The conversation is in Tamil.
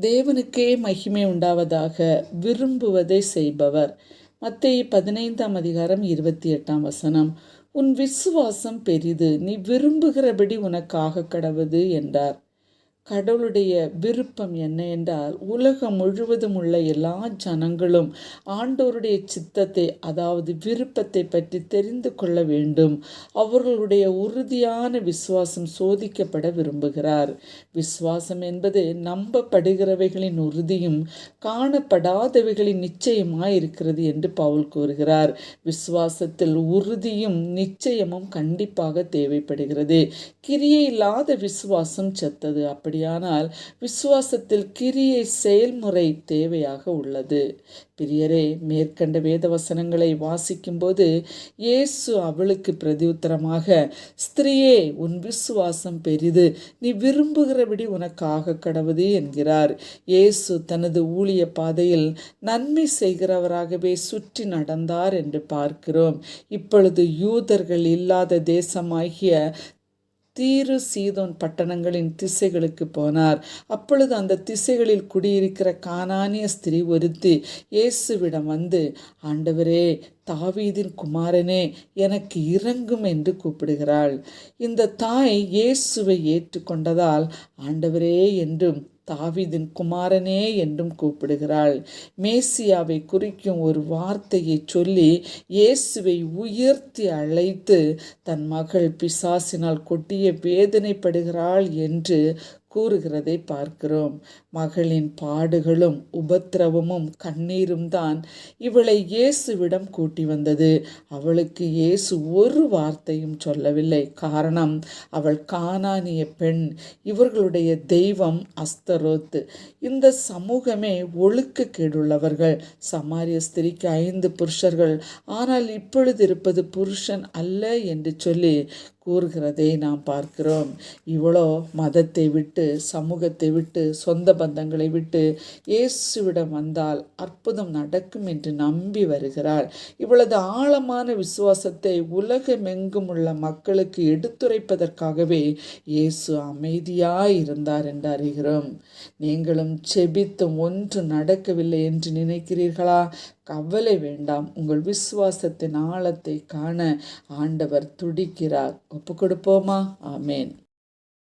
தேவனுக்கே மகிமை உண்டாவதாக விரும்புவதை செய்பவர். மத்திய பதினைந்தாம் அதிகாரம் இருபத்தி எட்டாம் வசனம். உன் விசுவாசம் பெரிது. நீ விரும்புகிறபடி உனக்காக கடவுது என்றார். கடவுளுடைய விருப்பம் என்ன என்றால் உலகம் முழுவதும் உள்ள எல்லா ஜனங்களும் ஆண்டோருடைய சித்தத்தை அதாவது விருப்பத்தை பற்றி தெரிந்து கொள்ள வேண்டும். அவர்களுடைய உறுதியான விசுவாசம் சோதிக்கப்பட விரும்புகிறார். விசுவாசம் என்பது நம்பப்படுகிறவைகளின் உறுதியும் காணப்படாதவைகளின் நிச்சயமாய் இருக்கிறது என்று பவுல் கூறுகிறார். விசுவாசத்தில் உறுதியும் நிச்சயமும் கண்டிப்பாக தேவைப்படுகிறது. கிரியை இல்லாத விசுவாசம் செத்தது அப்படி அப்படியானால் விசுவாசத்தில் கிரியை செயல்முறை தேவையாக உள்ளது. பிரியரே மேற்கண்ட வேத வசனங்களை வாசிக்கும்போது இயேசு அவளுக்கு பிரதியுத்தரமாக ஸ்திரீயே உன் விசுவாசம் பெரிது. நீ விரும்புகிறபடி உனக்காக கடவுது என்கிறார். இயேசு தனது ஊழிய பாதையில் நன்மை செய்கிறவராகவே சுற்றி நடந்தார் என்று பார்க்கிறோம். இப்பொழுது யூதர்கள் இல்லாத தேசமாகிய தீரு சீதோன் பட்டணங்களின் திசைகளுக்கு போனார். அப்பொழுது அந்த திசைகளில் குடியிருக்கிற கானானிய ஸ்திரீ ஒருத்தி இயேசுவிடம் வந்து ஆண்டவரே தாவீதின் குமாரனே எனக்கு இறங்கும் என்று கூப்பிடுகிறாள். இந்த தாய் இயேசுவை ஏற்றுக்கொண்டதால் ஆண்டவரே என்றும் தாவிதின் குமாரனே என்றும் கூப்பிடுகிறாள். மேசியாவை குறிக்கும் ஒரு வார்த்தையை சொல்லி இயேசுவை உயர்த்தி அழைத்து தன் மகள் பிசாசினால் கொட்டிய வேதனைப்படுகிறாள் என்று கூறுகிறதை பார்க்கிறோம். மகளின் பாடுகளும் உபத்திரவமும் கண்ணீரும் தான் இவளை இயேசுவிடம் கூட்டி வந்தது. அவளுக்கு இயேசு ஒரு வார்த்தையும் சொல்லவில்லை. காரணம் அவள் காணானிய பெண். இவர்களுடைய தெய்வம் அஸ்தரோத்து. இந்த சமூகமே ஒழுக்க கேடுள்ளவர்கள். சமாரிய ஸ்திரிக்கு ஐந்து புருஷர்கள். ஆனால் இப்பொழுது இருப்பது புருஷன் அல்ல என்று சொல்லி கூறுகிறதை நாம் பார்க்கிறோம். இவளோ மதத்தை விட்டு சமூகத்தை விட்டு சொந்த பந்தங்களை விட்டு இயேசுவிடம் வந்தால் அற்புதம் நடக்கும் என்று நம்பி வருகிறாள் இவளது ஆழமான விசுவாசத்தை உலகமெங்கும் உள்ள மக்களுக்கு எடுத்துரைப்பதற்காகவே இயேசு அமைதியாய் இருந்தார் என்று அறிகிறோம். நீங்களும் செபித்தும் ஒன்று நடக்கவில்லை என்று நினைக்கிறீர்களா? கவலை வேண்டாம். உங்கள் விசுவாசத்தின் ஆழத்தை காண ஆண்டவர் துடிக்கிறார். ஒப்பு கொடுப்போமா ஆமேன்.